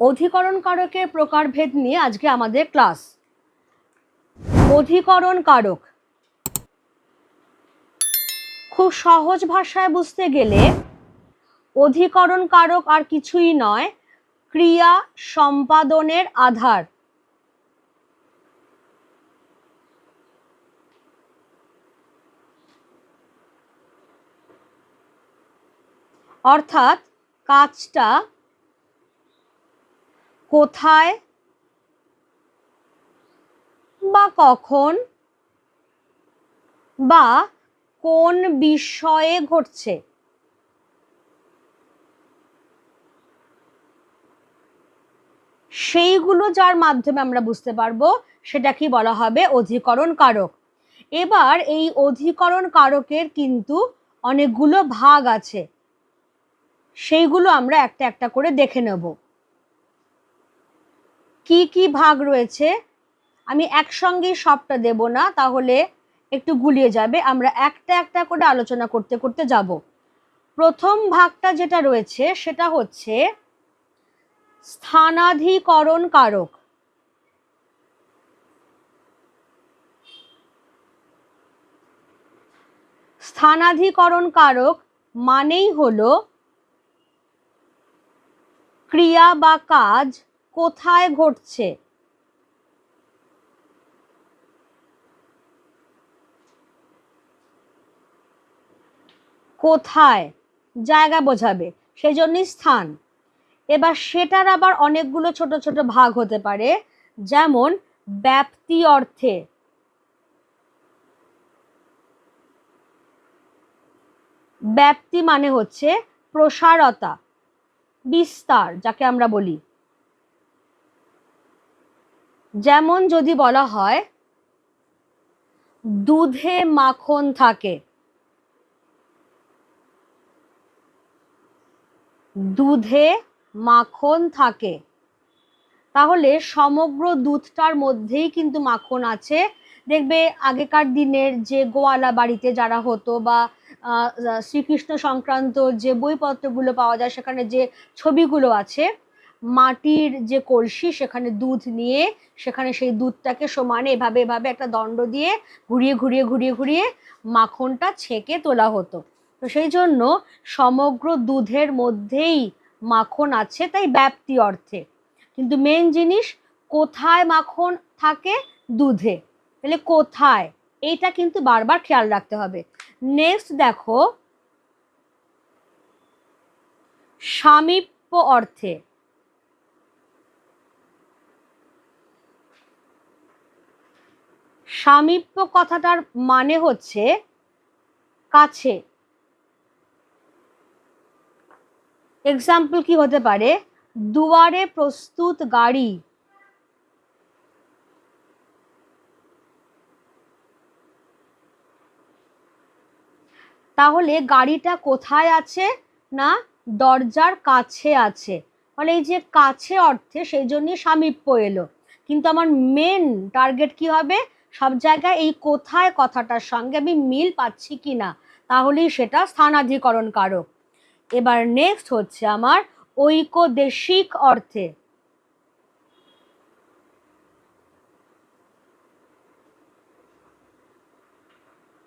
অধিকরণ কারকের প্রকারভেদ নিয়ে আজকে আমাদের ক্লাস। অধিকরণ কারক খুব সহজ ভাষায় বুঝতে গেলে অধিকরণ কারক আর কিছুই নয়, ক্রিয়া সম্পাদনের আধার। অর্থাৎ কাজটা কোথায় বা কখন বা কোন বিষয়ে ঘটছে? সেইগুলো যার মাধ্যমে আমরা বুঝতে পারব, সেটা কি বলা হবে? অধিকরণ কারক। এবার এই অধিকরণ কারকের কিন্তু অনেকগুলো ভাগ আছে। সেইগুলো আমরা একটা একটা করে দেখে নেব। কি কি ভাগ রয়েছে? আমি একসঙ্গেই সবটা দেব না, তাহলে একটু গুলিয়ে যাবে। আমরা একটা একটা করে আলোচনা করতে করতে যাব। প্রথম ভাগটা যেটা রয়েছে, সেটা হচ্ছে স্থানাধিকরণ কারক। স্থানাধিকরণ কারক মানেই হলো ক্রিয়া বা কাজ কোথায় ঘটছে? কোথায়? জায়গা বোঝাবে সেই জন্যই স্থান। এবার সেটার আবার অনেকগুলো ছোট ছোট ভাগ হতে পারে, যেমন ব্যাপ্তি অর্থে। ব্যাপ্তি মানে হচ্ছে প্রসারতা, বিস্তার, যাকে আমরা বলি। যেমন যদি বলা হয়, দুধে মাখন থাকে। দুধে মাখন থাকে। তাহলে সমগ্র দুধটার মধ্যেই কিন্তু মাখন আছে। দেখবে আগেকার দিনের যে গোয়ালা বাড়িতে যারা হতো বা শ্রীকৃষ্ণ সংক্রান্ত যে বইপত্রগুলো পাওয়া যায়, সেখানে যে ছবিগুলো আছে মাটির যে কলসি, সেখানে দুধ নিয়ে, সেখানে সেই দুধটাকে সমানে এভাবে এভাবে একটা দণ্ড দিয়ে ঘুরিয়ে ঘুরিয়ে ঘুরিয়ে ঘুরিয়ে মাখনটা ছেঁকে তোলা হতো। তো সেই জন্য সমগ্র দুধের মধ্যেই মাখন আছে, তাই ব্যাপ্তি অর্থে। কিন্তু মেন জিনিস, কোথায় মাখন থাকে? দুধে। তাহলে কোথায়? এইটা কিন্তু বারবার খেয়াল রাখতে হবে। নেক্সট দেখো, সামীপ্য অর্থে। সামীপ্য কথাটার মানে হচ্ছে কাছে। এক্সাম্পল কি হতে পারে? দুয়ারে প্রস্তুত গাড়ি। তাহলে গাড়িটা কোথায় আছে না দরজার কাছে আছে? ফলে এই যে কাছে অর্থে সেই জন্যই সামীপ্য এলো। কিন্তু আমার মেন টার্গেট কি হবে? সব জায়গায় এই কোথায় কথাটার সঙ্গে আমি মিল পাচ্ছি কি না তাহলেই সেটা স্থানাধিকরণ কারক। এবার নেক্সট হচ্ছে আমার ঐকদেশিক অর্থে।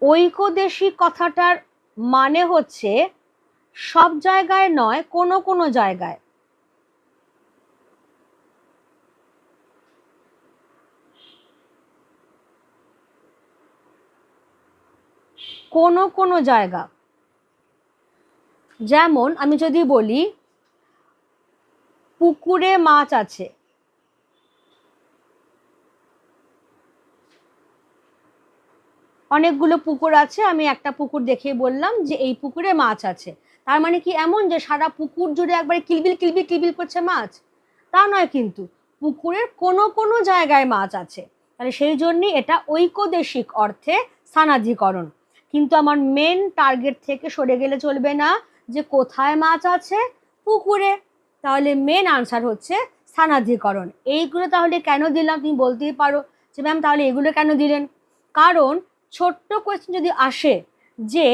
ঐকদেশিক কথাটার মানে হচ্ছে সব জায়গায় নয়, কোনো কোনো জায়গায়। কোনো কোনো জায়গা। যেমন আমি যদি বলি, পুকুরে মাছ আছে। অনেকগুলো পুকুর আছে, আমি একটা পুকুর দেখে বললাম যে এই পুকুরে মাছ আছে। তার মানে কি এমন যে সারা পুকুর জুড়ে একবারে কিলবিল কিলবিল কিলবিল করছে মাছ? তা নয় কিন্তু, পুকুরের কোনো কোনো জায়গায় মাছ আছে। তাহলে সেই জন্যই এটা ঐকদেশিক অর্থে স্থানাধিকরণ। কিন্তু আমার মেন টার্গেট থেকে সরে গেলে চলবে না যে কোথায় মাছ আছে পুকুরে। তাহলে মেন আনসার হচ্ছে স্থানাধিকরণ। এইগুলো তাহলে কেন দিলাম? তুমি বলতেই পারো যে ম্যাম তাহলে এগুলো কেন দিলেন? কারণ ছোট্ট কোয়েশ্চেন যদি আসে যে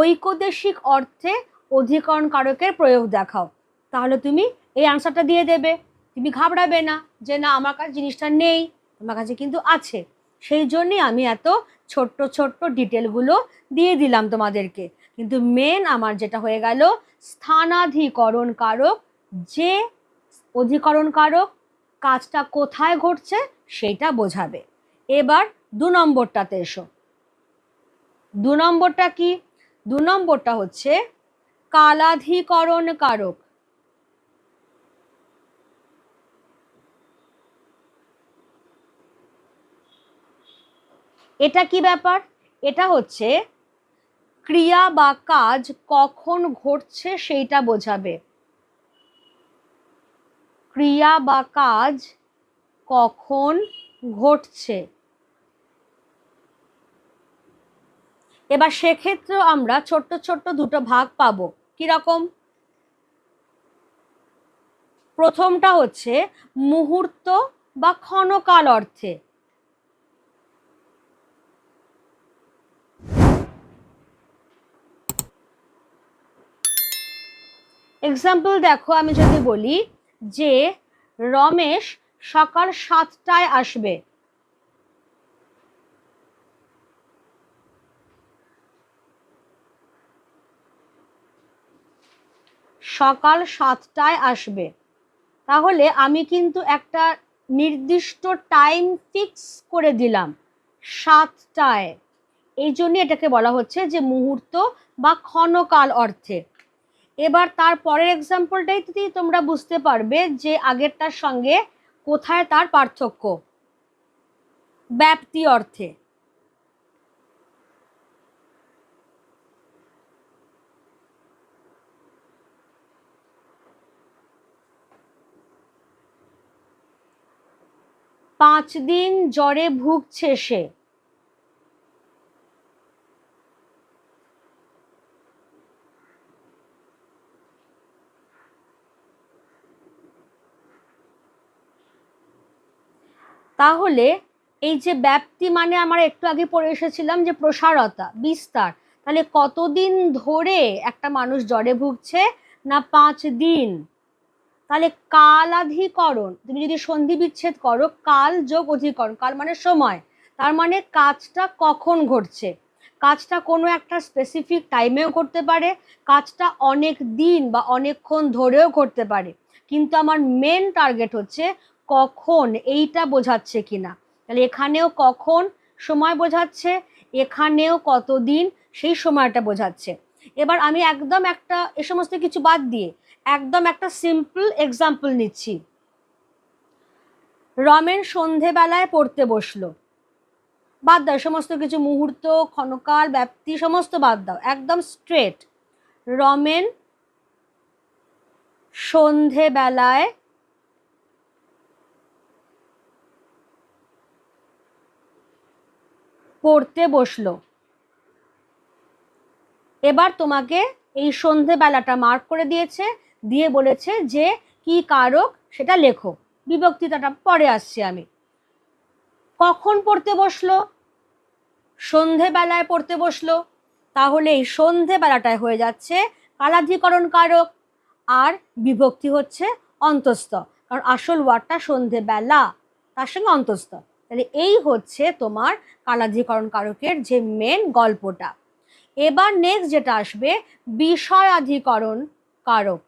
ঐকদেশিক অর্থে অধিকরণ কারকের প্রয়োগ দেখাও, তাহলে তুমি এই আনসারটা দিয়ে দেবে। তুমি ঘাবড়াবে না যে না, আমার কাছে জিনিসটা নেই, আমার কাছে কিন্তু আছে। সেই জন্যই আমি এত ছোট্ট ছোট্ট ডিটেলগুলো দিয়ে দিলাম তোমাদেরকে। কিন্তু মেন আমার যেটা হয়ে গেল, স্থানাধিকরণ কারক, যে অধিকরণ কারক কাজটা কোথায় ঘটছে সেইটা বোঝাবে। এবার দু নম্বরটাতে এসো। দু নম্বরটা কি? দু নম্বরটা হচ্ছে কালাধিকরণ কারক। এটা কি ব্যাপার? এটা হচ্ছে ক্রিয়া বা কাজ কখন ঘটছে সেইটা বোঝাবে। ক্রিয়া বা কাজ কখন ঘটছে। এবার সেক্ষেত্রেও আমরা ছোট্ট ছোট্ট দুটো ভাগ পাবো। কীরকম? প্রথমটা হচ্ছে মুহূর্ত বা ক্ষণকাল অর্থে। এক্সাম্পল দেখো, আমি যদি বলি যে রমেশ সকাল সাতটায় আসবে। সকাল সাতটায় আসবে। তাহলে আমি কিন্তু একটা নির্দিষ্ট টাইম ফিক্স করে দিলাম সাতটায়। এই জন্য এটাকে বলা হচ্ছে যে মুহূর্ত বা ক্ষণকাল অর্থে। এবার তার পরের এক্সাম্পলটাই তোমরা বুঝতে পারবে যে আগেরটার সঙ্গে কোথায় তার পার্থক্য। ব্যাপ্তি অর্থে। পাঁচ দিন জ্বরে ভুগছে সে। তাহলে এই যে ব্যাপ্তি মানে আমরা একটু আগে পড়ে এসেছিলাম যে প্রসারতা, বিস্তার। তাহলে কতদিন ধরে একটা মানুষ জ্বরে ভুগছে না পাঁচ দিন? তাহলে কালাধিকরণ, তুমি যদি সন্ধি বিচ্ছেদ করো, কাল যোগ অধিকরণ, কাল মানে সময়। তার মানে কাজটা কখন ঘটছে? কাজটা কোনো একটা স্পেসিফিক টাইমেও করতে পারে, কাজটা অনেক দিন বা অনেকক্ষণ ধরেও করতে পারে। কিন্তু আমার মেন টার্গেট হচ্ছে কখন এইটা বোঝাচ্ছে কিনা। তাহলে এখানেও কখন সময় বোঝাচ্ছে, এখানেও কতদিন সেই সময়টা বোঝাচ্ছে। এবার আমি একদম একটা এ সমস্ত কিছু বাদ দিয়ে একদম একটা সিম্পল এক্সাম্পল নিচ্ছি। রমেন সন্ধেবেলায় পড়তে বসল। বাদ দাও সমস্ত কিছু মুহূর্ত, ক্ষণকাল, ব্যাপ্তি, সমস্ত বাদ দাও, একদম স্ট্রেট রমেন সন্ধেবেলায় পড়তে বসল। এবার তোমাকে এই সন্ধেবেলাটা মার্ক করে দিয়েছে, দিয়ে বলেছে যে কি কারক সেটা লেখো। বিভক্তিতাটা পরে আসছি আমি। কখন পড়তে বসল? সন্ধেবেলায় পড়তে বসল। তাহলে এই সন্ধেবেলাটায় হয়ে যাচ্ছে কালাধিকরণ কারক আর বিভক্তি হচ্ছে অন্তস্থ। কারণ আসল ওয়ার্ডটা সন্ধেবেলা, তার সঙ্গে অন্তস্থ। তাহলে এই হচ্ছে তোমার কালাধিকরণ কারকের যে মেন গল্পটা। এবার নেক্সট যেটা আসবে, বিষয়াধিকরণ কারক।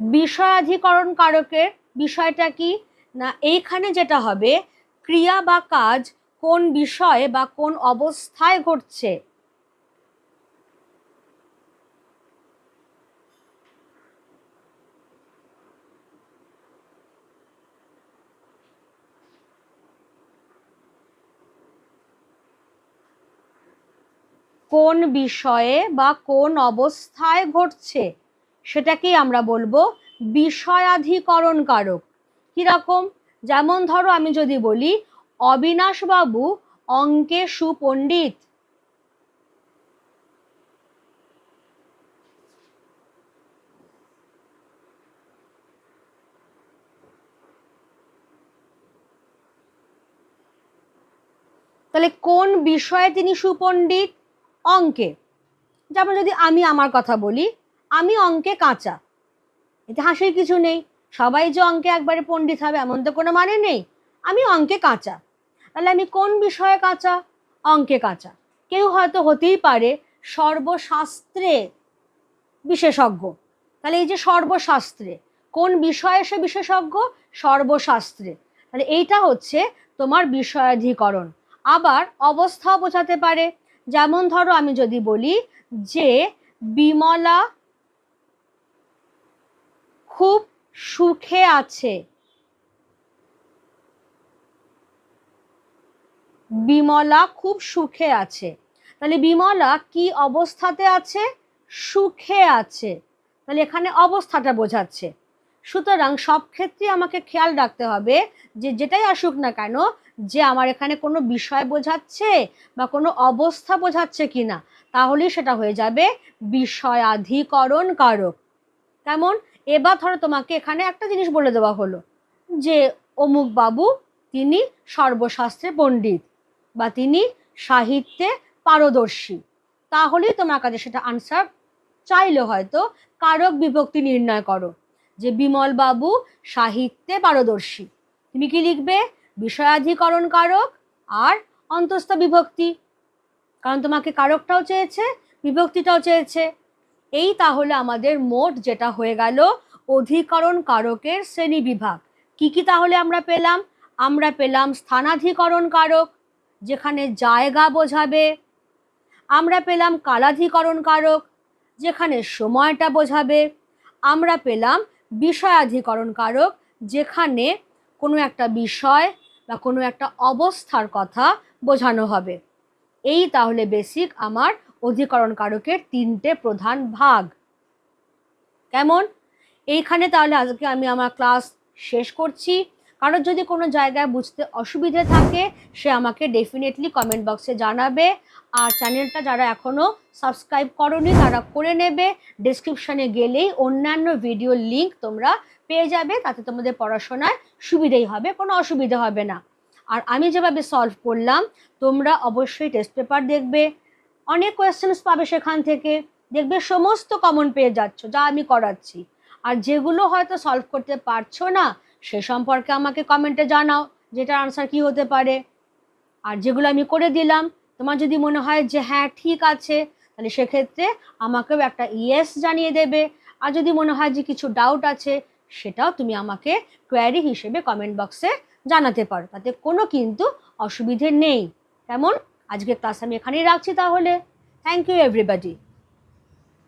বিষয়াধিকরণ কারকের বিষয়টা কি? না, এইখানে যেটা হবে, ক্রিয়া বা কাজ কোন বিষয়ে বা কোন অবস্থায় ঘটছে? কোন বিষয়ে বা কোন অবস্থায় ঘটছে? সেটাকেই আমরা বলব বিষয়াধিকরণ কারক কীরকম? যেমন ধরো আমি যদি বলি অবিনাশবাবু অঙ্কে সুপণ্ডিত। তাহলে কোন বিষয়ে তিনি সুপণ্ডিত? অঙ্কে। যেমন যদি আমি আমার কথা বলি, আমি অঙ্কে কাঁচা। এতে হাসির কিছু নেই। সবাই যে অঙ্কে একবারে পণ্ডিত হবে, এমন তো কোনো মানে নেই। আমি অঙ্কে কাঁচা। তাহলে আমি কোন বিষয়ে কাঁচা? অঙ্কে কাঁচা। কেউ হয়তো হতেই পারে সর্বশাস্ত্রে বিশেষজ্ঞ। তাহলে এই যে সর্বশাস্ত্রে, কোন বিষয়ে সে বিশেষজ্ঞ? সর্বশাস্ত্রে। তাহলে এইটা হচ্ছে তোমার বিষয়াধিকরণ। আবার অবস্থাও বোঝাতে পারে। যেমন ধরো আমি যদি বলি যে বিমলা খুব সুখে আছে। বিমলা খুব সুখে আছে। তাহলে বিমলা কি অবস্থাতে আছে? সুখে আছে। তাহলে এখানে অবস্থাটা বোঝাচ্ছে। সুতরাং সব ক্ষেত্রে আমাকে খেয়াল রাখতে হবে যে যেটাই আসুক না কেন, যে আমার এখানে কোনো বিষয় বোঝাচ্ছে বা কোনো অবস্থা বোঝাচ্ছে কি না তাহলেই সেটা হয়ে যাবে বিষয়াধিকরণ কারক। কেমন? এবার ধরো তোমাকে এখানে একটা জিনিস বলে দেওয়া হলো, যে অমুক বাবু তিনি সর্বশাস্ত্রে পণ্ডিত। বা তিনি সাহিত্যে পারদর্শী, তাহলেই তোমার কাছে সেটা আনসার চাইলে হয়তো কারক বিভক্তি নির্ণয় করো, যে বিমল বাবু সাহিত্যে পারদর্শী। তুমি কি লিখবে? বিষয়াধিকরণ কারক আর অন্তস্থ বিভক্তি। কারণ তোমাকে কারকটাও চেয়েছে, বিভক্তিটাও চেয়েছে। এই তাহলে আমাদের মোট যেটা হয়ে গেল, অধিকরণ কারকের শ্রেণি বিভাগ। কি কি তাহলে আমরা পেলাম? আমরা পেলাম স্থানাধিকরণ কারক যেখানে জায়গা বোঝাবে। আমরা পেলাম কালাধিকরণ কারক যেখানে সময়টা বোঝাবে। আমরা পেলাম বিষয়াধিকরণ কারক যেখানে কোনো একটা বিষয় বা কোনো একটা অবস্থার কথা বোঝানো হবে। এই তাহলে বেসিক আমার অধিকরণ কারকের তিনটে প্রধান ভাগ। কেমন? এইখানে তাহলে আজকে আমি আমার ক্লাস শেষ করছি। কারোর যদি কোনো জায়গায় বুঝতে অসুবিধে থাকে, সে আমাকে ডেফিনেটলি কমেন্ট বক্সে জানাবে। আর চ্যানেলটা যারা এখনও সাবস্ক্রাইব করনি, তারা করে নেবে। ডিসক্রিপশানে গেলেই অন্যান্য ভিডিওর লিঙ্ক তোমরা পেয়ে যাবে। তাতে তোমাদের পড়াশোনায় সুবিধেই হবে, কোনো অসুবিধা হবে না। আর আমি যেভাবে সলভ করলাম, তোমরা অবশ্যই টেস্ট পেপার দেখবে। অনেক কোয়েশ্চেন্স পাবে সেখান থেকে। দেখবে সমস্ত কমন পেয়ে যাচ্ছ, যা আমি করাচ্ছি। আর যেগুলো হয়তো সলভ করতে পারছ না সে সম্পর্কে আমাকে কমেন্টে জানাও, যেটার আনসার কি হতে পারে। আর যেগুলো আমি করে দিলাম, তোমার যদি মনে হয় যে হ্যাঁ ঠিক আছে, তাহলে সেক্ষেত্রে আমাকেও একটা ইয়েস জানিয়ে দেবে। আর যদি মনে হয় যে কিছু ডাউট আছে, সেটাও তুমি আমাকে কোয়ারি হিসেবে কমেন্ট বক্সে জানাতে পারো। তাতে কোনো কিন্তু অসুবিধে নেই। কেমন? আজকে ক্লাস আমি এখানেই রাখছি তাহলে। Thank you everybody